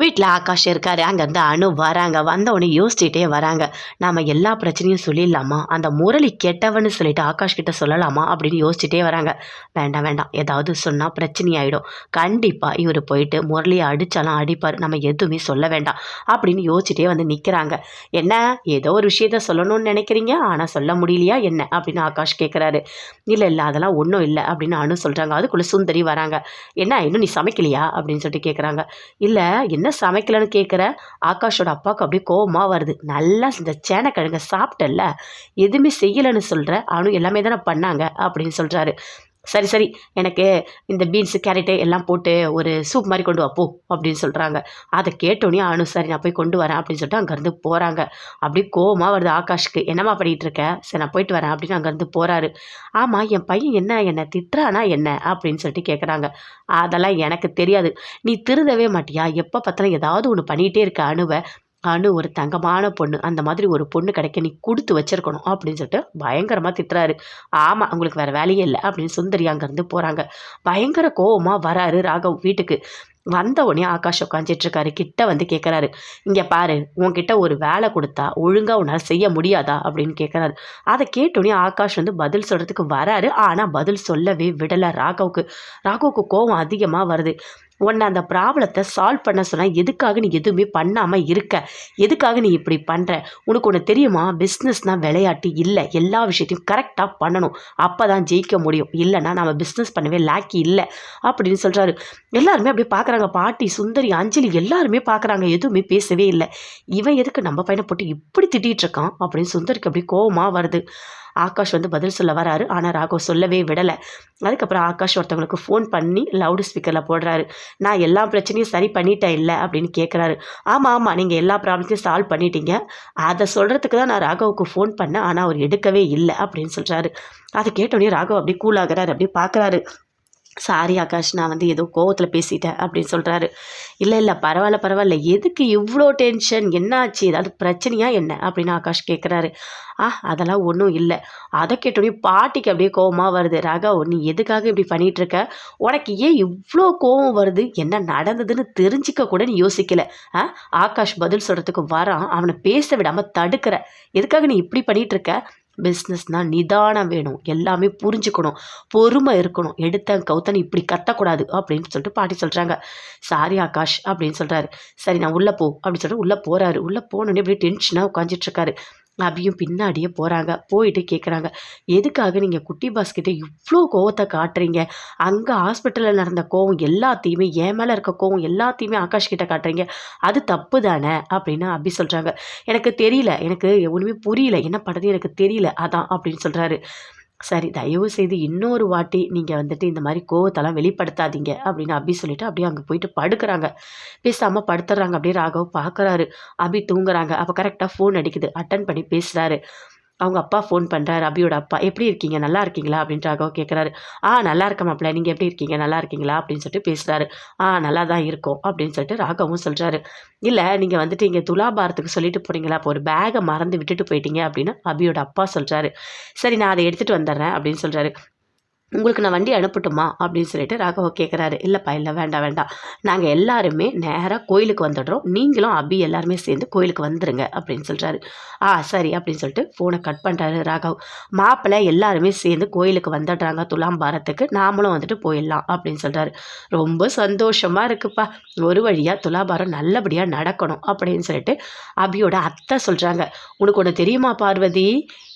வீட்டில் ஆகாஷ் இருக்காரு. அங்கேருந்து அணு வராங்க. வந்தவொடனே யோசிச்சுட்டே வராங்க. நாம் எல்லா பிரச்சனையும் சொல்லிடலாமா? அந்த முரளி கெட்டவன்னு சொல்லிட்டு ஆகாஷ் கிட்ட சொல்லலாமா? அப்படின்னு யோசிச்சுட்டே வராங்க. வேண்டாம் வேண்டாம். ஏதாவது சொன்னால் பிரச்சனையாயிடும் கண்டிப்பாக இவர் போயிட்டு முரளியை அடித்தாலும் அடிப்பார். நம்ம எதுவுமே சொல்ல வேண்டாம் அப்படின்னு யோசிச்சுட்டே வந்து நிற்கிறாங்க என்ன? ஏதோ ஒரு விஷயத்த சொல்லணும்னு நினைக்கிறீங்க? ஆனால் சொல்ல முடியலையா? என்ன? அப்படின்னு ஆகாஷ் கேட்குறாரு இல்லை இல்லை. அதெல்லாம் ஒன்றும் இல்லை அப்படின்னு அனு சொல்கிறாங்க அதுக்குள்ளே சுந்தரி வராங்க. என்ன? இன்னும் நீ சமைக்கலையா? அப்படின்னு சொல்லிட்டு கேட்குறாங்க இல்லை என்ன சமைக்கலன்னு கேட்குற ஆகாஷோட அப்பாவுக்கு அப்படியே கோபமாக வருது. நல்லா இந்த சேனக்கிழங்க சாப்பிட்டல்ல. எதுவுமே செய்யலைன்னு சொல்கிற அவனும் எல்லாமே தானே பண்ணாங்க அப்படின்னு சொல்கிறாரு சரி சரி. எனக்கு இந்த பீன்ஸு கேரட்டு எல்லாம் போட்டு ஒரு சூப் மாதிரி கொண்டு வா போ அப்படின்னு சொல்கிறாங்க அதை கேட்டோன்னே அனு சரி நான் போய் கொண்டு வரேன் அப்படின்னு சொல்லிட்டு அங்கேருந்து போகிறாங்க அப்படி கோவமாக வருது ஆகாஷ்க்கு. என்னம்மா பண்ணிகிட்டு இருக்க? சரி நான் போயிட்டு வரேன் அப்படின்னு அங்கேருந்து போகிறாரு ஆமாம் என் பையன் என்ன என்னை திட்டுறானா என்ன? அப்படின்னு சொல்லிட்டு கேட்குறாங்க அதெல்லாம் எனக்கு தெரியாது. நீ திருந்தவே மாட்டியா? எப்போ பார்த்தாலும் ஏதாவது ஒன்று பண்ணிகிட்டே இருக்க அணுவை அணு ஒரு தங்கமான பொண்ணு. அந்த மாதிரி ஒரு பொண்ணு கிடைக்க நீ கொடுத்து வச்சிருக்கணும் அப்படின்னு சொல்லிட்டு பயங்கரமாக திட்டுறாரு. ஆமாம் உங்களுக்கு வேறு வேலையே இல்லை அப்படின்னு சுந்தரி அங்கேருந்து போகிறாங்க பயங்கர கோவமாக வராரு ராகவ் வீட்டுக்கு. வந்த உடனே ஆகாஷ் உட்காந்துட்டுருக்காரு கிட்ட வந்து கேட்குறாரு இங்கே பாரு உன்கிட்ட ஒரு வேலை கொடுத்தா ஒழுங்காக உன்னால் செய்ய முடியாதா அப்படின்னு கேட்குறாரு அதை கேட்டோடனே ஆகாஷ் வந்து பதில் சொல்கிறதுக்கு வராரு. ஆனால் பதில் சொல்லவே விடலை ராகவுக்கு. ராகவுக்கு கோவம் அதிகமாக வருது. உன்னை அந்த ப்ராப்ளத்தை சால்வ் பண்ண சொன்னால் எதுக்காக நீ எதுவுமே பண்ணாமல் இருக்க? எதுக்காக நீ இப்படி பண்ணுற உனக்கு ஒன்று தெரியுமா? பிஸ்னஸ்னால் விளையாட்டு இல்லை. எல்லா விஷயத்தையும் கரெக்டாக பண்ணணும். அப்போ தான் ஜெயிக்க முடியும். இல்லைன்னா நம்ம பிஸ்னஸ் பண்ணவே லாக்கி இல்லை. அப்படின்னு சொல்கிறாரு எல்லாருமே அப்படியே பார்க்குறாங்க பாட்டி சுந்தரி அஞ்சலி எல்லாருமே பார்க்குறாங்க எதுவுமே பேசவே இல்லை. இவன் எதுக்கு நம்ம பையனை போட்டு இப்படி திட்டிகிட்டு இருக்கான்? அப்படின்னு சுந்தரிக்கு அப்படியே கோபமாக வருது. ஆகாஷ் வந்து பதில் சொல்ல வராரு. ஆனால் ராகவ் சொல்லவே விடலை. அதுக்கப்புறம் ஆகாஷ் ஒருத்தவங்களுக்கு ஃபோன் பண்ணி லவுட் ஸ்பீக்கரில் போடுறாரு. நான் எல்லா பிரச்சனையும் சரி பண்ணிட்டேன் இல்லை அப்படின்னு கேட்குறாரு ஆமாம் ஆமாம் நீங்கள் எல்லா ப்ராப்ளத்தையும் சால்வ் பண்ணிட்டீங்க. அதை சொல்கிறதுக்கு தான் நான் ராகவுக்கு ஃபோன் பண்ணேன். ஆனால் அவர் எடுக்கவே இல்லை அப்படின்னு சொல்கிறாரு அதை கேட்டோடனே ராகவ் அப்படியே கூலாகிறாரு அப்படியே பார்க்குறாரு சாரி ஆகாஷ் நான் வந்து ஏதோ கோவத்தில் பேசிட்டேன் அப்படின்னு சொல்கிறாரு இல்லை இல்லை பரவாயில்ல பரவாயில்ல. எதுக்கு இவ்வளோ டென்ஷன் என்னாச்சு? ஏதாவது பிரச்சனையா என்ன? அப்படின்னு ஆகாஷ் கேட்குறாரு ஆ அதெல்லாம் ஒன்றும் இல்லை. அதை கேட்டோடனே பாட்டிக்கு அப்படியே கோவமாக வருது. ராகா நீ எதுக்காக இப்படி பண்ணிகிட்டு இருக்க? உனக்கு ஏன் இவ்வளோ கோவம் வருது? என்ன நடந்ததுன்னு தெரிஞ்சிக்க கூட நீ யோசிக்கல. ஆ ஆகாஷ் பதில் சொல்கிறதுக்கு வரான். அவனை பேச விடாமல் தடுக்கிற. எதுக்காக நீ இப்படி பண்ணிகிட்டு இருக்க? பிஸ்னஸ்னால் நிதானம் வேணும். எல்லாமே புரிஞ்சுக்கணும். பொறுமை இருக்கணும். எடுத்தேன் கௌத்தன் இப்படி கத்தக்கூடாது அப்படின்னு சொல்லிட்டு பாட்டி சொல்கிறாங்க சாரி ஆகாஷ் அப்படின்னு சொல்கிறாரு சரி நான் உள்ளே போ அப்படின்னு சொல்லிட்டு உள்ளே போகிறாரு உள்ளே போனோடனே அப்படியே டென்ஷனாக உட்காந்துட்ருக்காரு அபியும் பின்னாடியே போகிறாங்க போயிட்டு கேட்குறாங்க எதுக்காக நீங்கள் குட்டி பாஸ்கிட்ட இவ்வளோ கோவத்தை காட்டுறீங்க? அங்கே ஹாஸ்பிட்டலில் நடந்த கோவம் எல்லாத்தையுமே என் மேலே இருக்க கோவம் எல்லாத்தையுமே ஆகாஷ் கிட்ட காட்டுறீங்க. அது தப்பு தானே? அப்படின்னு அபி சொல்கிறாங்க எனக்கு தெரியல. எனக்கு ஒன்றுமே புரியல. என்ன பண்ணுறது எனக்கு தெரியல. அதான் அப்படின்னு சொல்கிறாரு சரி தயவு செய்து இன்னொரு வாட்டி நீங்கள் வந்துட்டு இந்த மாதிரி கோவத்தெல்லாம் வெளிப்படுத்தாதீங்க அப்படின்னு அபி சொல்லிவிட்டு அப்படியே அங்கே போயிட்டு படுக்கிறாங்க. பேசாமல் படுத்துறாங்க அப்படியே ராகவ் பார்க்குறாரு அபி தூங்குறாங்க. அப்போ கரெக்டாக ஃபோன் அடிக்குது. அட்டன் பண்ணி பேசுகிறாரு அவங்க அப்பா ஃபோன் பண்ணுறாரு அபியோட அப்பா எப்படி இருக்கீங்க? நல்லா இருக்கீங்களா? அப்படின்னு ராகவ் கேட்குறாரு ஆ நல்லா இருக்க மாப்பிள்ள. நீங்கள் எப்படி இருக்கீங்க? நல்லா இருக்கீங்களா? அப்படின்னு சொல்லிட்டு பேசுகிறாரு ஆ நல்லா தான் இருக்கும். அப்படின்னு சொல்லிட்டு ராகவும் சொல்கிறாரு இல்லை நீங்கள் வந்துட்டு இங்கே துலாபாரத்துக்கு சொல்லிட்டு போகிறீங்களா இப்போ ஒரு பேகை மறந்து விட்டுட்டு போயிட்டீங்க அப்படின்னு அபியோட அப்பா சொல்கிறாரு சரி நான் அதை எடுத்துகிட்டு வந்துடுறேன் அப்படின்னு சொல்கிறாரு உங்களுக்கு நான் வண்டி அனுப்பட்டுமா? அப்படின்னு சொல்லிட்டு ராகவ கேட்குறாரு இல்லைப்பா இல்லை வேண்டாம் வேண்டாம். நாங்கள் எல்லாருமே நேராக கோயிலுக்கு வந்துடுறோம். நீங்களும் அபி எல்லாருமே சேர்ந்து கோயிலுக்கு வந்துடுங்க அப்படின்னு சொல்கிறாரு ஆ சரி அப்படின்னு சொல்லிட்டு ஃபோனை கட் பண்ணுறாரு ராகவ். மாப்பிள்ளை எல்லாருமே சேர்ந்து கோயிலுக்கு வந்துடுறாங்க துலாம் பாரத்துக்கு. நாமளும் வந்துட்டு போயிடலாம் அப்படின்னு சொல்கிறாரு ரொம்ப சந்தோஷமாக இருக்குப்பா. ஒரு வழியாக துலாபாரம் நல்லபடியாக நடக்கணும் அப்படின்னு சொல்லிட்டு அபியோட அத்தை சொல்கிறாங்க உனக்கு ஒன்று தெரியுமா பார்வதி?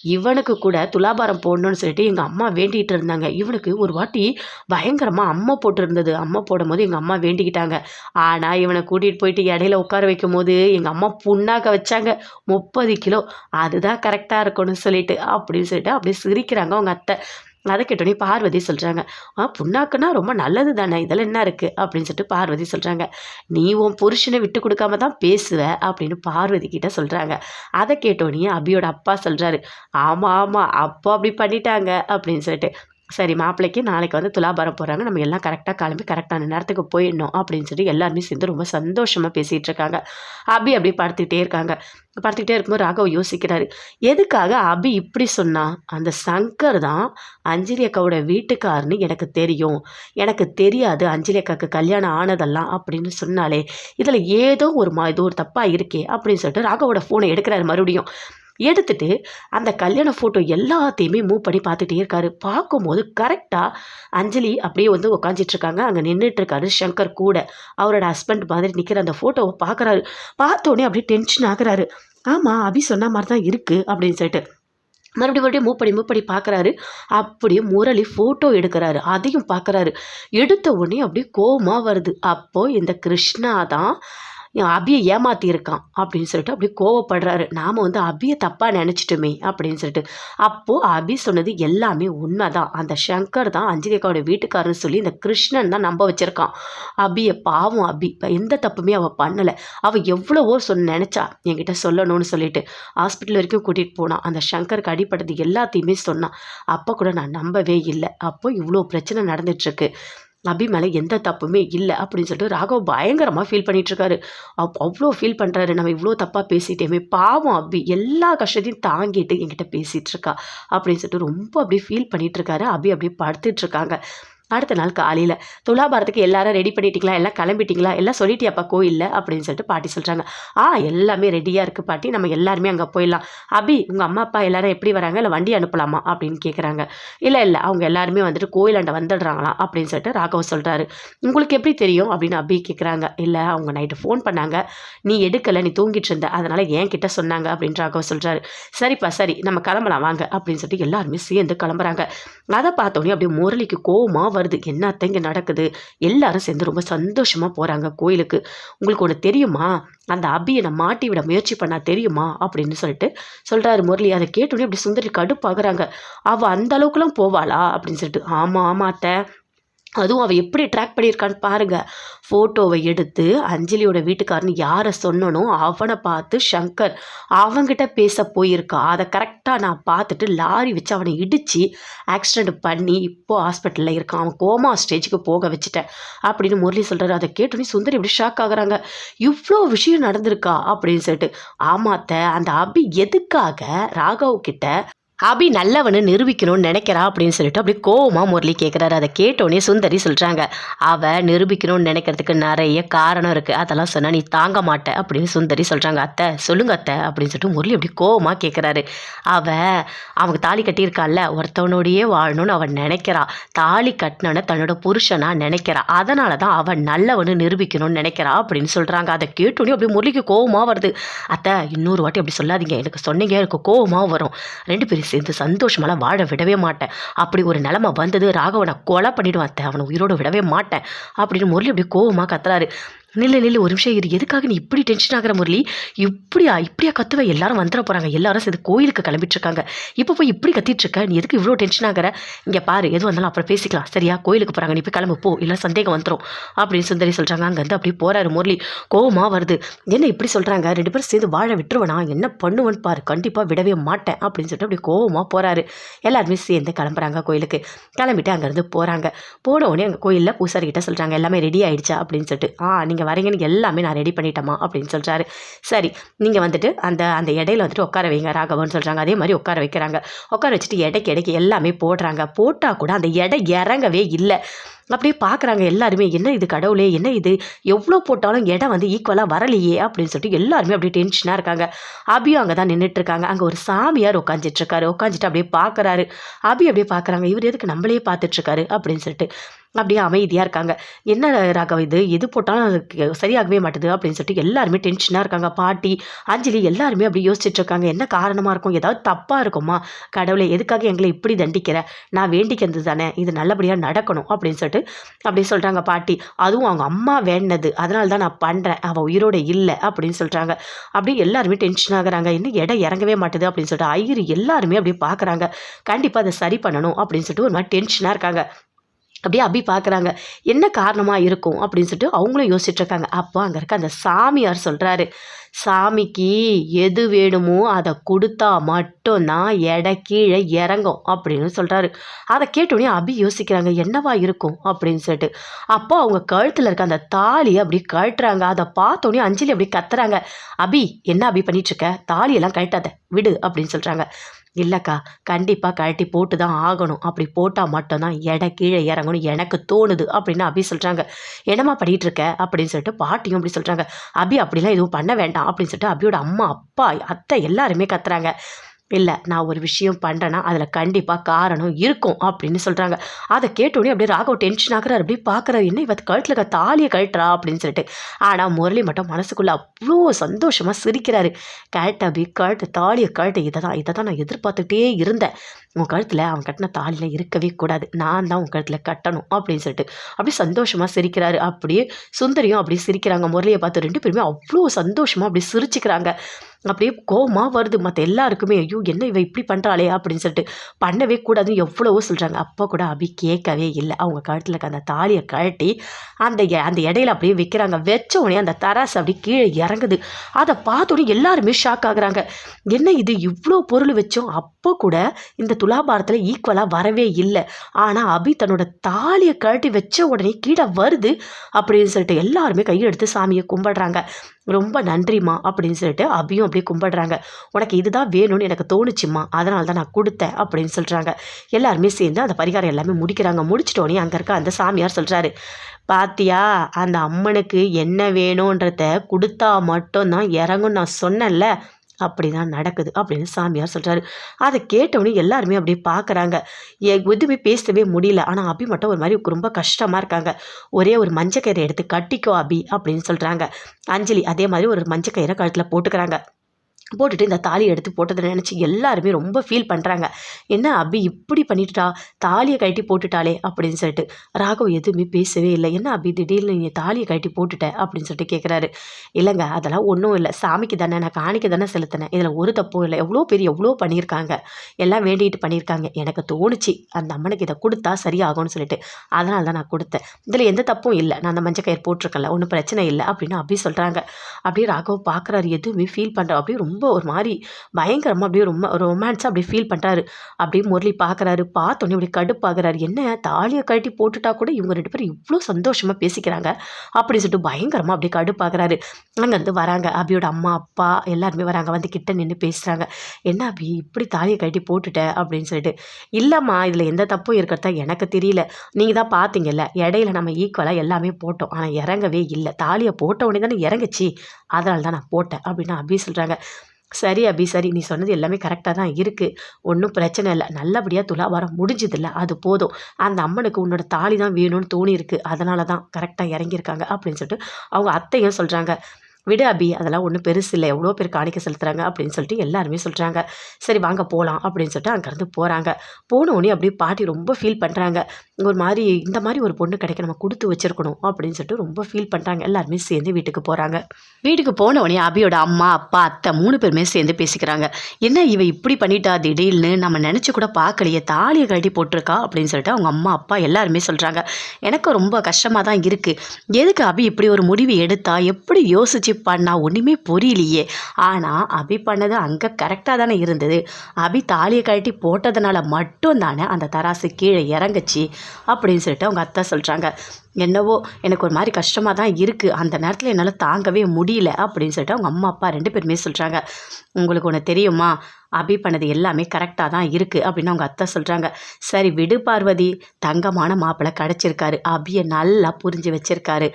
இவனுக்கு கூட துலாபாரம் போடணும்னு சொல்லிட்டு எங்கள் அம்மா வேண்டிகிட்டு இருந்தாங்க. இவனுக்கு ஒரு வாட்டி பயங்கரமாக அம்மா போட்டிருந்தது. அம்மா போடும் போது எங்கள் அம்மா வேண்டிக்கிட்டாங்க. ஆனால் இவனை கூட்டிகிட்டு போயிட்டு இடையில உட்கார வைக்கும் போது எங்கள் அம்மா புண்ணாக்க வச்சாங்க. முப்பது கிலோ. அதுதான் கரெக்டாக இருக்கணும்னு சொல்லிட்டு அப்படின்னு சொல்லிட்டு அப்படியே சிரிக்கிறாங்க அவங்க அத்தை. அதை கேட்டோடனே பார்வதி சொல்கிறாங்க ஆ புண்ணாக்குன்னா ரொம்ப நல்லது தானே இதெல்லாம் என்ன இருக்குது அப்படின்னு சொல்லிட்டு பார்வதி சொல்கிறாங்க நீ உன் புருஷனை விட்டு கொடுக்காம தான் பேசுவ? அப்படின்னு பார்வதி கிட்ட சொல்கிறாங்க அதை கேட்டோடனே அபியோட அப்பா சொல்கிறாரு ஆமாம் ஆமாம் அப்போ அப்படி பண்ணிட்டாங்க அப்படின்னு சொல்லிட்டு சரி மாப்பிள்ளைக்கு நாளைக்கு வந்து துலாபாரம் போகிறாங்க நம்ம எல்லாம் கரெக்டாக கிளம்பி கரெக்டான நேரத்துக்கு போயிடணும் அப்படின்னு சொல்லி எல்லாருமே சேர்ந்து ரொம்ப சந்தோஷமாக பேசிகிட்டு இருக்காங்க. அபி அப்படி படுத்துக்கிட்டே இருக்காங்க. படுத்துக்கிட்டே இருக்கும்போது ராகவ் யோசிக்கிறாரு எதுக்காக அபி இப்படி சொன்னா? அந்த சங்கர் தான் அஞ்சலி அக்காவோட வீட்டுக்காரன்னு எனக்கு தெரியும். எனக்கு தெரியாது அஞ்சலி அக்காவுக்கு கல்யாணம் ஆனதெல்லாம் அப்படின்னு சொன்னாலே இதில் ஏதோ ஒரு மா இது ஒரு தப்பாக இருக்கே அப்படின்னு சொல்லிட்டு ராகவோட ஃபோனை எடுக்கிறாரு மறுபடியும். எடுத்துட்டு அந்த கல்யாண ஃபோட்டோ எல்லாத்தையுமே மூவ் பண்ணி பார்த்துட்டே இருக்காரு. பார்க்கும்போது கரெக்டாக அஞ்சலி அப்படியே வந்து உட்காந்துட்டுருக்காங்க அங்கே நின்றுட்டுருக்காரு சங்கர் கூட. அவரோட ஹஸ்பண்ட் மாதிரி நிற்கிற அந்த ஃபோட்டோவை பார்க்குறாரு. பார்த்தோன்னே அப்படியே டென்ஷன் ஆகுறாரு. ஆமாம் அபி சொன்ன மாதிரி தான் இருக்குது அப்படின்னு சொல்லிட்டு. மறுபடியும் மறுபடியும் மூவ் பண்ணி மூவ் பண்ணி பார்க்குறாரு. அப்படியே முரளி ஃபோட்டோ எடுக்கிறாரு. அதையும் பார்க்குறாரு. எடுத்த உடனே அப்படியே கோபமாக வருது. அப்போது இந்த கிருஷ்ணா தான் அபியை ஏமாற்றியிருக்கான் அப்படின்னு சொல்லிட்டு அப்படியே கோவப்படுறாரு. நாம் வந்து அபியை தப்பாக நினச்சிட்டோமே அப்படின்னு சொல்லிட்டு. அப்போது அபி சொன்னது எல்லாமே உண்மைதான். அந்த சங்கர் தான் அஞ்சலிக்காவோட வீட்டுக்காரன்னு சொல்லி இந்த கிருஷ்ணன் தான் நம்ப வச்சுருக்கான். அபியை பாவம் அபி. எந்த தப்புமே அவள் பண்ணலை. அவள் எவ்வளவோ சொன்ன நினச்சா. என்கிட்ட சொல்லணும்னு சொல்லிட்டு ஹாஸ்பிட்டல் வரைக்கும் கூட்டிகிட்டு போனான் அந்த சங்கருக்கு அடிப்பட்டது எல்லாத்தையுமே சொன்னான். அப்போ கூட நான் நம்பவே இல்லை. அப்போ இவ்வளோ பிரச்சனை நடந்துட்டுருக்கு அபி மேலே எந்த தப்புமே இல்லை அப்படின்னு சொல்லிட்டு ராகவ் பயங்கரமாக ஃபீல் பண்ணிகிட்ருக்காரு அவ் அவ்வளோ ஃபீல் பண்ணுறாரு நம்ம இவ்வளோ தப்பாக பேசிட்டேமே பாவம் அபி. எல்லா கஷ்டத்தையும் தாங்கிட்டு என்கிட்ட பேசிகிட்ருக்கா அப்படின்னு சொல்லிட்டு ரொம்ப அப்படியே ஃபீல் பண்ணிகிட்ருக்காரு அபி அப்படியே படுத்துட்ருக்காங்க அடுத்த நாள் காலையில் துலாபாரத்துக்கு எல்லாரும் ரெடி பண்ணிட்டீங்களா? எல்லாம் கிளம்பிட்டீங்களா? எல்லாம் சொல்லிட்டியாப்பா கோயிலில்? அப்படின்னு சொல்லிட்டு பாட்டி சொல்கிறாங்க ஆ எல்லாமே ரெடியாக இருக்குது பாட்டி. நம்ம எல்லாருமே அங்கே போயிடலாம். அபி உங்கள் அம்மா அப்பா எல்லாரும் எப்படி வராங்க? இல்லை வண்டி அனுப்பலாமா? அப்படின்னு கேட்குறாங்க இல்லை இல்லை. அவங்க எல்லாருமே வந்துட்டு கோயிலாண்ட வந்துடுறாங்களாம் அப்படின்னு சொல்லிட்டு ராகவ் சொல்கிறாரு உங்களுக்கு எப்படி தெரியும்? அப்படின்னு அபி கேட்குறாங்க இல்லை அவங்க நைட்டு ஃபோன் பண்ணாங்க. நீ எடுக்கலை நீ தூங்கிட்டு இருந்த. அதனால் ஏன் கிட்ட சொன்னாங்க. அப்படின்னு ராகவ் சொல்கிறாரு சரிப்பா சரி. நம்ம கிளம்பலாம். வாங்க. அப்படின்னு சொல்லிட்டு எல்லாருமே சேர்ந்து கிளம்புறாங்க. அதை பார்த்தோன்னே அப்படியே முரளிக்கு கோவமாக வருது என்னத்த இங்கே நடக்குது? எல்லாரும் சேர்ந்து ரொம்ப சந்தோஷமாக போகிறாங்க கோயிலுக்கு. உங்களுக்கு ஒன்று தெரியுமா? அந்த அபியை நான் மாட்டி விட முயற்சி பண்ணா தெரியுமா? அப்படின்னு சொல்லிட்டு சொல்கிறாரு முரளி. அதை கேட்டோன்னே இப்படி சுந்தரி கடுப்பாகிறாங்க. அவள் அந்த அளவுக்குலாம் போவாளா? அப்படின்னு சொல்லிட்டு ஆமாம் ஆமாம் அத்தை. அதுவும் அவள் எப்படி ட்ராக் பண்ணியிருக்கான்னு பாருங்க. ஃபோட்டோவை எடுத்து அஞ்சலியோட வீட்டுக்காரன்னு யாரை சொன்னனோ அவனை பார்த்து சங்கர் அவங்கிட்ட பேச போயிருக்கா. அதை கரெக்டாக நான் பார்த்துட்டு லாரி வச்சு அவனை இடித்து ஆக்சிடெண்ட் பண்ணி இப்போது ஹாஸ்பிட்டலில் இருக்கான். அவன் கோமா ஸ்டேஜுக்கு போக வச்சுட்டேன் அப்படின்னு முரளி சொல்கிறாரு அதை கேட்டோன்னே சுந்தர் எப்படி ஷாக் ஆகுறாங்க. இவ்வளோ விஷயம் நடந்திருக்கா அப்படின்னு சொல்லிட்டு. ஆமாத்த அந்த அபி எதுக்காக ராகவ் கிட்ட அபி நல்லவனு நிரூபிக்கணும்னு நினைக்கிறா அப்படின்னு சொல்லிட்டு அப்படியே கோவமாக முரளி கேட்குறாரு அதை கேட்டோன்னே சுந்தரி சொல்கிறாங்க அவள் நிரூபிக்கணும்னு நினைக்கிறதுக்கு நிறைய காரணம் இருக்குது அதெல்லாம் சொன்னால் நீ தாங்க மாட்ட அப்படின்னு சுந்தரி சொல்கிறாங்க அத்தை சொல்லுங்க அத்தை அப்படின்னு சொல்லிட்டு முரளி அப்படி கோவமாக கேட்குறாரு அவள் அவங்க தாலி கட்டியிருக்காள்ல ஒருத்தவனோடையே வாழணும்னு அவன் நினைக்கிறா. தாலி கட்டினோன்னு தன்னோட புருஷனா நினைக்கிறா. அதனால தான் அவன் நல்லவனு நிரூபிக்கணும்னு நினைக்கிறா அப்படின்னு சொல்கிறாங்க அதை கேட்டோன்னே அப்படியே முரளிக்கு கோவமாக வருது. அத்தை இன்னொரு வாட்டி அப்படி சொல்லாதீங்க. எனக்கு சொன்னீங்க எனக்கு கோவமாக வரும். ரெண்டு பேரும் சேர்ந்து சந்தோஷமெல்லாம் வாழ விடவே மாட்டேன். அப்படி ஒரு நிலமை வந்தது ராகவனை கொலை பண்ணிவிடுவான் அவனை உயிரோடு விடவே மாட்டேன். அப்படின்னு முரளி அப்படி கோவமாக கத்துறாரு. நில்லு நில்லு ஒரு நிமிஷம் இரு. எதுக்காக நீ இப்படி டென்ஷன் ஆகிற முரளி? இப்படியா இப்படியா கத்துவ? எல்லாரும் வந்துட போகிறாங்க எல்லாரும் சேர்ந்து கோயிலுக்கு கிளம்பிட்டு இருக்காங்க இப்போ போய் இப்படி கத்திட்டு இருக்க நீ எதுக்கு இவ்வளோ டென்ஷன் ஆகிற? இங்கே பாரு எது வந்தாலும் அப்புறம் பேசிக்கலாம். சரியா? கோயிலுக்கு போகிறாங்க நீ போய் கிளம்பு போ. இல்லை சந்தேகம் வந்துடும் அப்படின்னு சுந்தரி சொல்கிறாங்க அங்கேருந்து அப்படியே போகிறாரு முரளி. கோவமாக வருது. என்ன இப்படி சொல்கிறாங்க ரெண்டு பேரும் சேர்ந்து வாழ விட்டுருவனா? என்ன பண்ணுவேன்னு பாரு. கண்டிப்பாக விடவே மாட்டேன் அப்படின்னு சொல்லிட்டு அப்படி கோவமாக போகிறாரு எல்லாருமே சேர்ந்து கிளம்புறாங்க கோயிலுக்கு. கிளம்பிட்டு அங்கேருந்து போகிறாங்க போன உடனே அங்கே கோயிலில் பூசாரிக்கிட்ட சொல்கிறாங்க எல்லாமே ரெடி ஆயிடுச்சா? அப்படின்னு சொல்லிட்டு. ஆ நீங்கள் வரீங்கன்னு எல்லாமே நான் ரெடி பண்ணிட்டேம்மா அப்படின்னு சொல்கிறாரு சரி நீங்கள் வந்துட்டு அந்த அந்த இடையில வந்துட்டு உட்கார வைங்க ராகவன் சொல்கிறாங்க அதே மாதிரி உட்கார வைக்கிறாங்க. உட்கார வச்சுட்டு எடைக்கு எடைக்கு எல்லாமே போடுறாங்க. போட்டால் கூட அந்த எடை இறங்கவே இல்லை. அப்படியே பார்க்குறாங்க எல்லாருமே என்ன இது கடவுளே? என்ன இது? எவ்வளோ போட்டாலும் இடம் வந்து ஈக்குவலாக வரலையே? அப்படின்னு சொல்லிட்டு எல்லாருமே அப்படியே டென்ஷனாக இருக்காங்க. அபியும் அங்கே தான் நின்றுட்டு இருக்காங்க அங்கே ஒரு சாமியார் உட்காந்துட்டுருக்காரு உட்காந்துட்டு அப்படியே பார்க்குறாரு அபி அப்படியே பார்க்குறாங்க இவர் எதுக்கு நம்மளே பார்த்துட்ருக்காரு அப்படின்னு சொல்லிட்டு அப்படியே அமைதியாக இருக்காங்க. என்ன ராகவ் இது? எது போட்டாலும் அதுக்கு சரியாகவே மாட்டுது. அப்படின்னு சொல்லிட்டு எல்லாருமே டென்ஷனாக இருக்காங்க. பாட்டி அஞ்சலி எல்லாருமே அப்படி யோசிச்சுட்டு இருக்காங்க என்ன காரணமாக இருக்கும்? ஏதாவது தப்பாக இருக்குமா? கடவுளை எதுக்காக எங்களை இப்படி தண்டிக்கிற? நான் வேண்டிக்கிறது தானே? இது நல்லபடியாக நடக்கணும். அப்படின்னு சொல்லிட்டு அப்படி சொல்கிறாங்க பாட்டி அதுவும் அவங்க அம்மா வேண்டது அதனால தான் நான் பண்ணுறேன் அவள் உயிரோட இல்லை. அப்படின்னு சொல்கிறாங்க அப்படியே எல்லாருமே டென்ஷன் ஆகுறாங்க. இன்னும் இடம் இறங்கவே மாட்டுது அப்படின்னு சொல்லிட்டு ஐயரு எல்லாருமே அப்படியே பார்க்குறாங்க கண்டிப்பாக அதை சரி பண்ணணும் அப்படின்னு சொல்லிட்டு ஒரு மாதிரி டென்ஷனாக இருக்காங்க. அப்படியே அபி பார்க்குறாங்க என்ன காரணமாக இருக்கும்? அப்படின்னு சொல்லிட்டு அவங்களும் யோசிச்சுட்ருக்காங்க அப்போ அங்கே இருக்க அந்த சாமியார் சொல்கிறாரு சாமிக்கு எது வேணுமோ அதை கொடுத்தா மட்டும்தான் எடை கீழே இறங்கும் அப்படின்னு சொல்கிறாரு அதை கேட்டோடனே அபி யோசிக்கிறாங்க என்னவா இருக்கும் அப்படின்னு சொல்லிட்டு. அப்போ அவங்க கழுத்தில் இருக்க அந்த தாலியை அப்படி கழட்டுறாங்க. அதை பார்த்தோன்னே அஞ்சலி அப்படி கத்துறாங்க. அபி என்ன அபி பண்ணிகிட்ருக்க தாலியெல்லாம் கழட்டாத விடு அப்படின்னு சொல்கிறாங்க இல்லைக்கா கண்டிப்பாக கழட்டி போட்டு தான் ஆகணும். அப்படி போட்டால் மட்டும்தான் எடை கீழே இறங்கணும். எனக்கு தோணுது அப்படின்னு அபி சொல்கிறாங்க என்னம்மா பண்ணிகிட்டு இருக்க? அப்படின்னு சொல்லிட்டு பாட்டியும் அப்படி சொல்கிறாங்க அபி அப்படிலாம் எதுவும் பண்ண வேண்டாம் அப்படின்னு சொல்லிட்டு அபியோட அம்மா அப்பா அத்தை எல்லாருமே கத்துறாங்க. இல்லை நான் ஒரு விஷயம் பண்ணுறேன்னா அதில் கண்டிப்பாக காரணம் இருக்கும் அப்படின்னு சொல்கிறாங்க அதை கேட்டோடனே அப்படியே ராகவ் டென்ஷன் ஆகிறார். அப்படியே பார்க்குறாரு என்ன இவ கழுத்தில் இருக்க தாலியை கழட்டுறா? அப்படின்னு சொல்லிட்டு. ஆனால் முரளி மட்டும் மனசுக்குள்ளே அவ்வளோ சந்தோஷமாக சிரிக்கிறாரு. கழட்ட அப்படி கழட்டு தாலியை கழட்டு. இதை தான் இதை தான் நான் எதிர்பார்த்துட்டே இருந்தேன். உன் கழுத்தில் அவன் கட்டின தாலியில் இருக்கவே கூடாது. நான் தான் உன் கழுத்தில் கட்டணும் அப்படின்னு சொல்லிட்டு. அப்படியே சந்தோஷமாக சிரிக்கிறாரு. அப்படியே சுந்தரியும் அப்படியே சிரிக்கிறாங்க. முரளியை பார்த்து ரெண்டு பேருமே அவ்வளோ சந்தோஷமாக அப்படியே சிரிச்சுக்கிறாங்க. அப்படியே கோமாக வருது. மற்ற எல்லாருக்குமே ஐயோ என்ன இவ இப்படி பண்ணுறாளே அப்படின்னு சொல்லிட்டு பண்ணவே கூடாதுன்னு எவ்வளவோ சொல்கிறாங்க அப்போ கூட அபி கேட்கவே இல்லை. அவங்க கழுத்தில் இருக்க அந்த தாலியை கழட்டி அந்த எ- அந்த இடையில அப்படியே வைக்கிறாங்க. வச்ச உடனே அந்த தராசு அப்படி கீழே இறங்குது. அதை பார்த்தோன்னே எல்லாருமே ஷாக் ஆகுறாங்க. என்ன இது? இவ்வளோ பொருள் வச்சோம்? அப்போ கூட இந்த துலாபாரத்தில் ஈக்குவலாக வரவே இல்லை. ஆனால் அபி தன்னோட தாலியை கழட்டி வச்ச உடனே கீழே வருது அப்படின்னு சொல்லிட்டு எல்லாருமே கையெடுத்து சாமியை கும்பிடுறாங்க. ரொம்ப நன்றிம்மா அப்படின்னு சொல்லிட்டு அபியும் அப்படியே கும்பிடுறாங்க. உனக்கு இதுதான் வேணும்னு எனக்கு தோணுச்சும்மா. அதனால தான் நான் கொடுத்தேன் அப்படின்னு சொல்கிறாங்க எல்லாருமே சேர்ந்து அந்த பரிகாரம் எல்லாமே முடிக்கிறாங்க. முடிச்சிட்டோன்னே அங்கே இருக்க அந்த சாமியார் சொல்கிறாரு பாத்தியா அந்த அம்மனுக்கு என்ன வேணுன்றத கொடுத்தா மட்டும்தான் இறங்கும் நான் சொன்னேன்ல. அப்படி தான் நடக்குது அப்படின்னு சாமியார் சொல்கிறாரு அதை கேட்டவொடனே எல்லாருமே அப்படியே பார்க்குறாங்க எதுவுமே பேசவே முடியல. ஆனால் அபி மட்டும் ஒரு மாதிரி ரொம்ப கஷ்டமாக இருக்காங்க. ஒரே ஒரு மஞ்சக்கயிறை எடுத்து கட்டிக்கோ அபி அப்படின்னு சொல்கிறாங்க அஞ்சலி அதே மாதிரி ஒரு மஞ்சக்கயிறை கழுத்தில் போட்டுக்கிறாங்க. போட்டுட்டு இந்த தாலி எடுத்து போட்டதை நினச்சி எல்லாருமே ரொம்ப ஃபீல் பண்ணுறாங்க என்ன அபி இப்படி பண்ணிட்டுட்டா? தாலியை கழட்டி போட்டுட்டாளே அப்படின்னு சொல்லிட்டு. ராகவ் எதுவுமே பேசவே இல்லை. என்ன அபி திடீர்னு நீ தாலியை கழட்டி போட்டுட்ட அப்படின்னு சொல்லிட்டு கேட்குறாரு இல்லைங்க அதெல்லாம் ஒன்றும் இல்லை. சாமிக்கு தானே நான் காணிக்க தானே செலுத்தினேன். இதில் ஒரு தப்பும் இல்லை. எவ்வளோ பேர் எவ்வளோ பண்ணியிருக்காங்க. எல்லாம் வேண்டிட்டு பண்ணியிருக்காங்க. எனக்கு தோணுச்சு. அந்த அம்மனுக்கு இதை கொடுத்தா சரியாகும்னு சொல்லிட்டு. அதனால தான் நான் கொடுத்தேன். இதில் எந்த தப்பும் இல்லை. நான் அந்த மஞ்சள் கயிறு போட்டிருக்கல ஒன்றும் பிரச்சனை இல்லை அப்படின்னு அபி சொல்கிறாங்க அப்படியே ராகவ் பார்க்குறாரு எதுவுமே ஃபீல் பண்ணுற அப்படியே ரொம்ப ரொம்ப ஒரு மாதிரி பயங்கரமாக அப்படியே ரொம்ப ரொமான்ஸாக அப்படியே ஃபீல் பண்ணுறாரு அப்படியே முரளி பார்க்குறாரு பார்த்தோன்னே இப்படி கடுப்பாகிறாரு. என்ன? தாலியை கழட்டி போட்டுட்டா கூட இவங்க ரெண்டு பேரும் இவ்வளோ சந்தோஷமாக பேசிக்கிறாங்க. அப்படி சொல்லிட்டு பயங்கரமாக அப்படியே கடுப்பாகிறாரு. அங்கேருந்து வராங்க. அபியோட அம்மா அப்பா எல்லாருமே வராங்க. வந்து கிட்ட நின்று பேசுகிறாங்க என்ன அபி இப்படி தாலியை கழட்டி போட்டுட்ட? அப்படின்னு சொல்லிட்டு. இல்லைம்மா இதில் எந்த தப்பும் இருக்கிறதா எனக்கு தெரியல. நீங்கள் தான் பார்த்தீங்கல்ல இடையில நம்ம ஈக்குவலாக எல்லாமே போட்டோம். ஆனால் இறங்கவே இல்லை. தாலியை போட்ட உடனே தானே இறங்குச்சு. அதனால தான் நான் போட்டேன் அப்படின்னு அபி சொல்கிறாங்க சரி அபி சரி. நீ சொன்னது எல்லாமே கரெக்டாக தான் இருக்குது ஒன்றும் பிரச்சனை இல்லை. நல்லபடியாக துலாவாரம் முடிஞ்சதில்ல. அது போதும். அந்த அம்மனுக்கு உன்னோட தாலி தான் வேணும்னு தோணி இருக்குது அதனால தான் கரெக்டாக இறங்கியிருக்காங்க அப்படின்னு சொல்லிட்டு அவங்க அத்தையும் சொல்கிறாங்க விடு அபி அதெல்லாம் ஒன்றும் பெருசு இல்லை. எவ்வளோ பேர் காணிக்க செலுத்துகிறாங்க அப்படின்னு சொல்லிட்டு எல்லாருமே சொல்கிறாங்க சரி வாங்க போகலாம் அப்படின்னு சொல்லிட்டு அங்கேருந்து போகிறாங்க போனோடனே அப்படியே பாட்டி ரொம்ப ஃபீல் பண்ணுறாங்க ஒரு மாதிரி இந்த மாதிரி ஒரு பொண்ணு கிடைக்க நம்ம கொடுத்து வச்சிருக்கணும் அப்படின்னு சொல்லிட்டு ரொம்ப ஃபீல் பண்ணுறாங்க எல்லாருமே சேர்ந்து வீட்டுக்கு போகிறாங்க வீட்டுக்கு போனவொடனே அபியோட அம்மா அப்பா அத்தை மூணு பேருமே சேர்ந்து பேசிக்கிறாங்க. என்ன இவ இப்படி பண்ணிட்டா திடீர்னு? நம்ம நினச்சி கூட பார்க்கலையே. தாலியை கழட்டி போட்டிருக்கா அப்படின்னு சொல்லிட்டு அவங்க அம்மா அப்பா எல்லாருமே சொல்கிறாங்க எனக்கு ரொம்ப கஷ்டமாக தான் இருக்குது எதுக்கு அபி இப்படி ஒரு முடிவு எடுத்தா? எப்படி யோசிச்சு பண்ணா ஒன்றுமே புரியலையே. ஆனால் அபி பண்ணது அங்கே கரெக்டாக தானே இருந்தது. அபி தாலியை கழட்டி போட்டதுனால மட்டும் தானே அந்த தராசு கீழே இறங்குச்சு அப்படின்னு சொல்லிட்டு அவங்க அத்தை சொல்கிறாங்க என்னவோ எனக்கு ஒரு மாதிரி கஷ்டமாக தான் இருக்குது அந்த நேரத்தில் என்னால் தாங்கவே முடியல அப்படின்னு சொல்லிட்டு அவங்க அம்மா அப்பா ரெண்டு பேருமே சொல்கிறாங்க உங்களுக்கு ஒன்று தெரியுமா? அபி பண்ணது எல்லாமே கரெக்டாக தான் இருக்குது அப்படின்னு அவங்க அத்தை சொல்கிறாங்க சரி விடு பார்வதி. தங்கமான மாப்பிள்ளை கிடச்சிருக்காரு. அபியை நல்லா புரிஞ்சு வச்சுருக்காரு.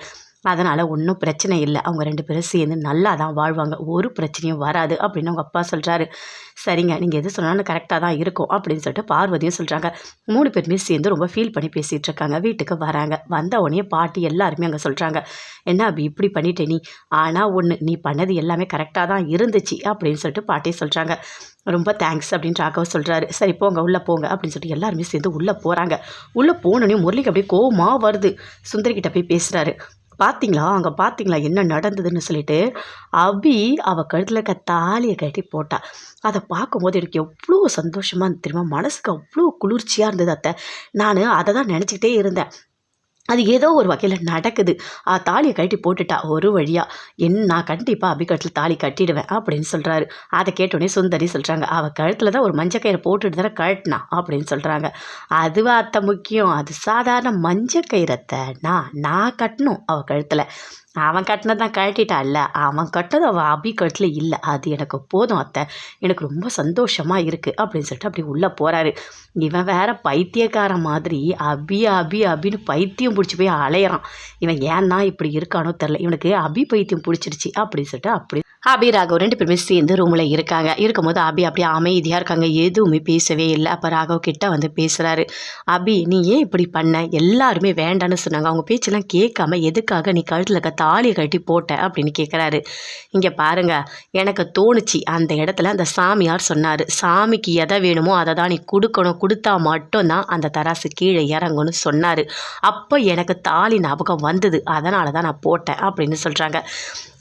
அதனால் ஒன்றும் பிரச்சனை இல்லை. அவங்க ரெண்டு பேரும் சேர்ந்து நல்லா தான் வாழ்வாங்க. ஒரு பிரச்சனையும் வராது அப்படின்னு அவங்க அப்பா சொல்கிறாரு சரிங்க நீங்கள் எது சொன்னாலும் கரெக்டாக தான் இருக்கும் அப்படின்னு சொல்லிட்டு பார்வதியும் சொல்கிறாங்க மூணு பேருமே சேர்ந்து ரொம்ப ஃபீல் பண்ணி பேசிகிட்டு இருக்காங்க. வீட்டுக்கு வராங்க. வந்த உடனே பாட்டி எல்லாருமே அங்கே சொல்கிறாங்க என்ன அப்படி இப்படி பண்ணிட்டே நீ? ஆனால் ஒன்று நீ பண்ணது எல்லாமே கரெக்டாக தான் இருந்துச்சு அப்படின்னு சொல்லிட்டு பாட்டி சொல்கிறாங்க ரொம்ப தேங்க்ஸ் அப்படின்னு ராகவ் சொல்கிறாரு சரி போங்க உள்ளே போங்க அப்படின்னு சொல்லிட்டு எல்லாருமே சேர்ந்து உள்ளே போகிறாங்க உள்ளே போனோடனே முரளிக்கு அப்படியே கோவமாக வருது. சுந்தரிக்கிட்ட போய் பேசுகிறாரு பார்த்தீங்களா அங்கே பார்த்தீங்களா என்ன நடந்ததுன்னு சொல்லிட்டு அபி அவள் கழுத்தில் இருக்க தாலியை கட்டி போட்டா. அதை பார்க்கும்போது எனக்கு எவ்வளோ சந்தோஷமாக இருந்தது தெரியுமா? மனசுக்கு அவ்வளோ குளிர்ச்சியாக இருந்தது அத்தை. நான் அதை தான் நினச்சிக்கிட்டே இருந்தேன். அது ஏதோ ஒரு வகையில் நடக்குது. ஆ, தாலியை கட்டி போட்டுட்டா ஒரு வழியாக என் நான் கண்டிப்பாக அபிகட்டில் தாலி கட்டிடுவேன் அப்படின்னு சொல்கிறாரு அதை கேட்டோடனே சுந்தரி சொல்கிறாங்க அவள் கழுத்தில் தான் ஒரு மஞ்சக்கயிறு போட்டுட்டு தானே கழட்டினா? அப்படின்னு சொல்கிறாங்க அதுவா அத்தை முக்கியம். அது சாதாரண மஞ்சக்கயிறத்தை நான் நான் கட்டணும் அவள் கழுத்தில். அவன் கட்டினதான் கழட்டிட்டான்ல அவன் கட்டது அவள் அபி கட்டில் இல்லை. அது எனக்கு போதும் அத்தை. எனக்கு ரொம்ப சந்தோஷமாக இருக்குது அப்படின்னு சொல்லிட்டு அப்படி உள்ளே போகிறாரு இவன் வேற பைத்தியக்காரன் மாதிரி அபி அபி அபின்னு பைத்தியம் பிடிச்சி போய் அலையிறான். இவன் ஏன்னா இப்படி இருக்கானோ தெரில இவனுக்கு அபி பைத்தியம் பிடிச்சிருச்சு அப்படின்னு சொல்லிட்டு அப்படி அபி ராகவ் ரெண்டு பேருமே சேர்ந்து ரூமில் இருக்காங்க. இருக்கும்போது அபி அப்படியே அமைதியாக இருக்காங்க. எதுவுமே பேசவே இல்லை. அப்போ ராகவ் கிட்ட வந்து பேசுகிறாரு அபி நீ ஏன் இப்படி பண்ண? எல்லாருமே வேண்டான்னு சொன்னாங்க. அவங்க பேச்செல்லாம் கேட்காம எதுக்காக நீ கழுத்தில் இருக்க தாலியை கட்டி போட்ட? அப்படின்னு கேட்குறாரு இங்கே பாருங்க. எனக்கு தோணுச்சு. அந்த இடத்துல அந்த சாமியார் சொன்னார். சாமிக்கு எதை வேணுமோ அதை தான் நீ கொடுக்கணும். கொடுத்தா மட்டும்தான் அந்த தராசு கீழே இறங்கும்னு சொன்னார். அப்போ எனக்கு தாலி ஞாபகம் வந்தது. அதனால தான் நான் போட்டேன். அப்படின்னு சொல்கிறாங்க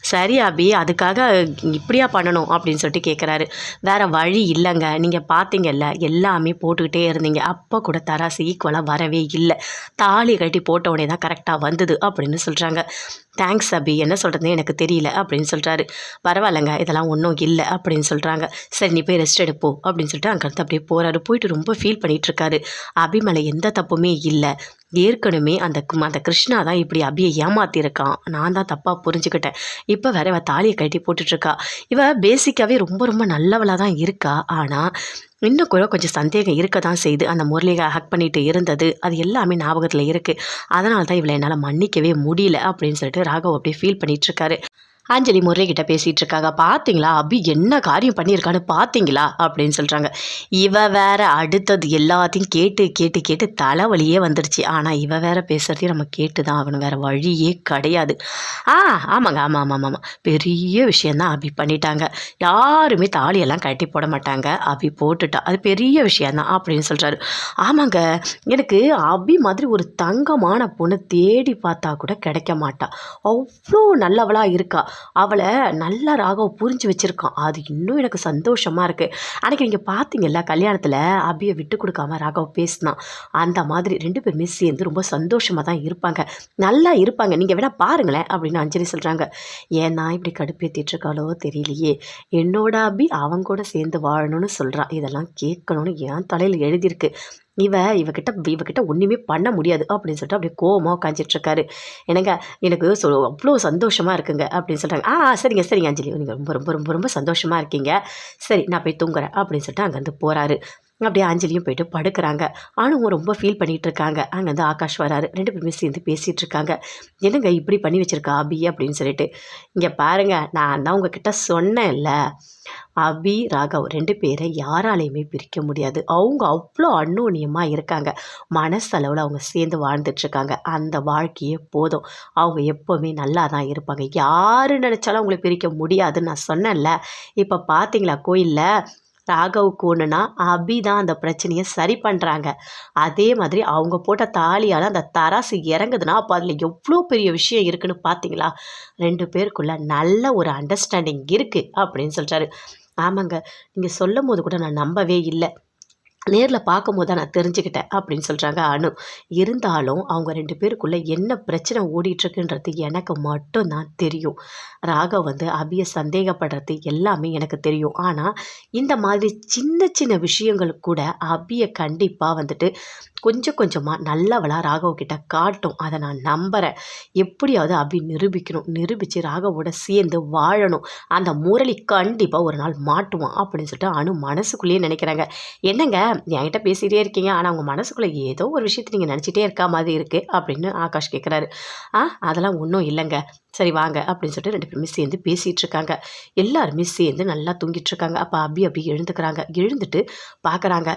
சரி அபி அதுக்காக இப்படியா பண்ணணும் அப்படின்னு சொல்லிட்டு கேட்குறாரு வேறு வழி இல்லைங்க. நீங்கள் பார்த்தீங்கல்ல எல்லாமே போட்டுக்கிட்டே இருந்தீங்க. அப்போ கூட தராசு ஈக்குவலாக வரவே இல்லை. தாலி கட்டி போட்ட உடனே தான் கரெக்டாக வந்தது அப்படின்னு சொல்கிறாங்க தேங்க்ஸ் அபி. என்ன சொல்கிறதுனே எனக்கு தெரியல அப்படின்னு சொல்கிறாரு பரவாயில்லைங்க இதெல்லாம் ஒன்றும் இல்லை அப்படின்னு சொல்கிறாங்க சரி நீ போய் ரெஸ்ட் எடுப்போ அப்படின்னு சொல்லிட்டு அங்கேருந்து அப்படியே போகிறாரு போயிட்டு ரொம்ப ஃபீல் பண்ணிகிட்ருக்காரு இருக்காரு. அபி மேலே எந்த தப்புமே இல்லை. ஏற்கனவே அந்த அந்த கிருஷ்ணா தான் இப்படி அபியை ஏமாத்திருக்கான். நான் தான் தப்பாக புரிஞ்சுக்கிட்டேன். இப்போ வேற இவள் தாலியை கட்டி போட்டுட்ருக்கா. இவ பேசிக்காகவே ரொம்ப ரொம்ப நல்லவளாக தான் இருக்கா. ஆனால் இன்னும் கூட கொஞ்சம் சந்தேகம் இருக்க தான் செய்து அந்த முரளிகை ஹக் பண்ணிட்டு இருந்தது. அது எல்லாமே ஞாபகத்தில் இருக்குது அதனால தான் இவளை என்னால் மன்னிக்கவே முடியல அப்படின்னு சொல்லிட்டு ராகவ் அப்படியே ஃபீல் பண்ணிகிட்ருக்காரு அஞ்சலி முரளி கிட்ட இருக்காங்க. பார்த்தீங்களா அபி என்ன காரியம் பண்ணியிருக்கான்னு பார்த்தீங்களா அப்படின்னு சொல்கிறாங்க இவ வேற அடுத்தது எல்லாத்தையும் கேட்டு கேட்டு கேட்டு தலைவலியே வந்துடுச்சு ஆனால் இவ வேற பேசுகிறதையும் நம்ம கேட்டு தான் ஆகணும். வேறு வழியே கிடையாது. ஆ ஆமாங்க. ஆமாம் ஆமாம் ஆமாம் பெரிய விஷயந்தான் அபி பண்ணிட்டாங்க. யாருமே தாலியெல்லாம் கட்டி போட மாட்டாங்க. அபி போட்டுட்டா. அது பெரிய விஷயந்தான் அப்படின்னு சொல்கிறாரு ஆமாங்க. எனக்கு அபி மாதிரி ஒரு தங்கமான பொண்ணு தேடி பார்த்தா கூட கிடைக்க மாட்டா. அவ்வளோ நல்லவளாக இருக்கா. அவளை நல்லா ராகவ் புரிஞ்சு வச்சுருக்கான். அது இன்னும் எனக்கு சந்தோஷமாக இருக்குது அன்னைக்கு நீங்கள் பார்த்தீங்கல்ல கல்யாணத்தில் அபியை விட்டு கொடுக்காம ராகவ் பேசினான் அந்த மாதிரி ரெண்டு பேருமே சேர்ந்து ரொம்ப சந்தோஷமாக தான் இருப்பாங்க. நல்லா இருப்பாங்க. நீங்கள் வேணால் பாருங்களேன் அப்படின்னு அஞ்சலி சொல்கிறாங்க ஏன்னா இப்படி கடுப்பேற்றிட்டுருக்காளோ தெரியலையே. என்னோட அபி அவங்க கூட சேர்ந்து வாழணும்னு சொல்கிறான் இதெல்லாம் கேட்கணும்னு என் தலையில் எழுதியிருக்கு. இவ இவகிட்ட இவகிட்ட ஒன்றுமே பண்ண முடியாது அப்படின்னு சொல்லிட்டு அப்படியே கோவமாக உட்காந்துட்டு எனக்கு என்னங்க எனக்கு சொ அவ்வளோ சந்தோஷமாக இருக்குங்க அப்படின்னு சொல்கிறாங்க ஆ சரிங்க சரிங்க அஞ்சலி. நீங்கள் ரொம்ப ரொம்ப ரொம்ப ரொம்ப சந்தோஷமாக இருக்கீங்க. சரி நான் போய் தூங்குறேன் அப்படின்னு சொல்லிட்டு அங்கேருந்து போகிறாரு அப்படியே அஞ்சலியும் போயிட்டு படுக்கிறாங்க. ஆனும் ரொம்ப ஃபீல் பண்ணிகிட்டு இருக்காங்க அங்கேருந்து ஆகாஷ் வராரு. ரெண்டு பேருமே சேர்ந்து பேசிகிட்டு இருக்காங்க என்னங்க இப்படி பண்ணி வச்சுருக்கா அபி? அப்படின்னு சொல்லிட்டு இங்கே பாருங்கள் நான் தான் உங்ககிட்ட சொன்னேன்ல. அபி ராகவ் ரெண்டு பேரை யாராலையுமே பிரிக்க முடியாது. அவங்க அவ்வளோ அன்னோன்யமாக இருக்காங்க. மனசளவில் அவங்க சேர்ந்து வாழ்ந்துட்டுருக்காங்க. அந்த வாழ்க்கையே போதும். அவங்க எப்போவுமே நல்லா தான் இருப்பாங்க. யார் நினச்சாலும் அவங்கள பிரிக்க முடியாதுன்னு நான் சொன்னேன்ல. இப்போ பார்த்தீங்களா கோயிலில் ராகவுக்கு ஒன்றுனா அபி தான் அந்த பிரச்சனையை சரி பண்ணுறாங்க அதே மாதிரி அவங்க போட்ட தாலியால் அந்த தராசு இறங்குதுன்னா அப்போ அதில் எவ்வளோ பெரிய விஷயம் இருக்குன்னு பார்த்தீங்களா ரெண்டு பேருக்குள்ள நல்ல ஒரு அண்டர்ஸ்டாண்டிங் இருக்குது அப்படின்னு சொல்கிறாரு ஆமாங்க நீங்கள் சொல்லும் போது கூட நான் நம்பவே இல்லை. நேரில் பார்க்கும்போது தான் நான் தெரிஞ்சுக்கிட்டேன் அப்படின்னு சொல்கிறாங்க அனு. இருந்தாலும் அவங்க ரெண்டு பேருக்குள்ளே என்ன பிரச்சனை ஓடிட்டுருக்குன்றது எனக்கு மட்டும்தான் தெரியும். ராகவ் வந்து அபியை சந்தேகப்படுறது எல்லாமே எனக்கு தெரியும். ஆனால் இந்த மாதிரி சின்ன சின்ன விஷயங்கள் கூட அபியை கண்டிப்பாக வந்துட்டு கொஞ்சம் கொஞ்சமாக நல்லவளாக ராகவ்கிட்ட காட்டும். அதை நான் நம்புகிறேன் எப்படியாவது அபி நிரூபிக்கணும். நிரூபித்து ராகவோட சேர்ந்து வாழணும். அந்த முரளி கண்டிப்பாக ஒரு நாள் மாட்டுவான் அப்படின்னு சொல்லிட்டு அனு மனசுக்குள்ளேயே நினைக்கிறாங்க. என்னங்க? என்கிட்ட பேசிகிட்டே இருக்கீங்க. ஆனால் உங்கள் மனசுக்குள்ளே ஏதோ ஒரு விஷயத்தை நீங்கள் நினச்சிட்டே இருக்கா மாதிரி இருக்குது அப்படின்னு ஆகாஷ் கேட்குறாரு ஆ அதெல்லாம் ஒன்றும் இல்லைங்க. சரி வாங்க. அப்படின்னு சொல்லிட்டு ரெண்டு பேருமே சேர்ந்து பேசிகிட்டு இருக்காங்க. எல்லாருமே சேர்ந்து நல்லா தூங்கிட்டு இருக்காங்க. அப்போ அபி அபி எழுந்துக்கிறாங்க. எழுந்துட்டு பார்க்குறாங்க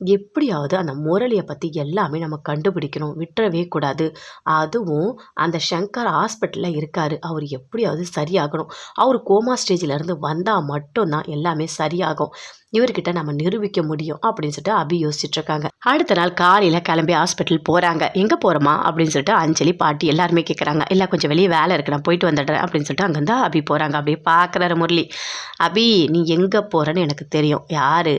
எப்படியாவது அந்த முரளியை பற்றி எல்லாமே நம்ம கண்டுபிடிக்கணும். விட்டுறவே கூடாது. அதுவும் அந்த சங்கர் ஹாஸ்பிட்டலில் இருக்கார். அவர் எப்படியாவது சரியாகணும். அவர் கோமா ஸ்டேஜிலேருந்து வந்தால் மட்டும்தான் எல்லாமே சரியாகும். இவர்கிட்ட நம்ம நிரூபிக்க முடியும் அப்படின்னு சொல்லிட்டு அபி யோசிச்சுட்டு இருக்காங்க. அடுத்த நாள் காலையில் கிளம்பி ஹாஸ்பிட்டல் போகிறாங்க எங்கே போகிறோமா அப்படின்னு சொல்லிட்டு அஞ்சலி பாட்டி எல்லாருமே கேட்குறாங்க இல்லை கொஞ்சம் வெளியே வேலை இருக்கு. நான் போயிட்டு வந்துடுறேன். அப்படின்னு சொல்லிட்டு அங்கேருந்து அபி போகிறாங்க அப்படியே பார்க்குறாரு முரளி. அபி நீ எங்கே போகிறேன்னு எனக்கு தெரியும். யார்?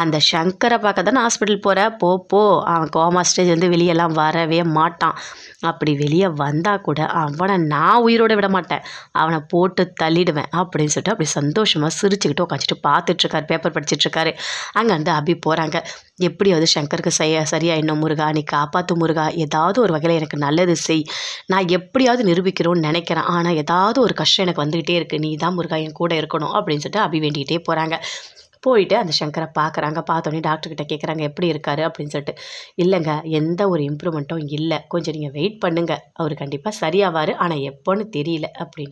அந்த சங்கரை பார்க்க தானே ஹாஸ்பிட்டல் போகிற போ போ. அவன் கோமா ஸ்டேஜ் வந்து வெளியெல்லாம் வரவே மாட்டான். அப்படி வெளியே வந்தால் கூட அவனை நான் உயிரோட விட மாட்டேன். அவனை போட்டு தள்ளிடுவேன். அப்படின்னு சொல்லிட்டு அப்படி சந்தோஷமாக சிரிச்சுக்கிட்டு உட்காந்துட்டு பார்த்துட்ருக்காரு பேப்பர் படிச்சுட்டு அங்கே வந்து அபி போகிறாங்க எப்படியாவது சங்கருக்கு செய்ய சரியாயிடணும் முருகா. நீ காப்பாற்று முருகா. ஏதாவது ஒரு வகையில் எனக்கு நல்லது செய். நான் எப்படியாவது நிரூபிக்கிறோன்னு நினைக்கிறேன். ஆனால் ஏதாவது ஒரு கஷ்டம் எனக்கு வந்துக்கிட்டே இருக்குது நீ தான் முருகா என் கூட இருக்கணும் அப்படின்னு சொல்லிட்டு அபி வேண்டிகிட்டே போகிறாங்க போயிட்டு அந்த சங்கரை பார்க்குறாங்க பார்த்தோன்னே டாக்டர்கிட்ட கேட்குறாங்க எப்படி இருக்காரு? அப்படின்னு சொல்லிட்டு இல்லைங்க எந்த ஒரு இம்ப்ரூவ்மெண்ட்டும் இல்லை. கொஞ்சம் நீங்கள் வெயிட் பண்ணுங்கள் அவர் கண்டிப்பாக சரியாவார். ஆனால் எப்போன்னு தெரியல. அப்படின்னு.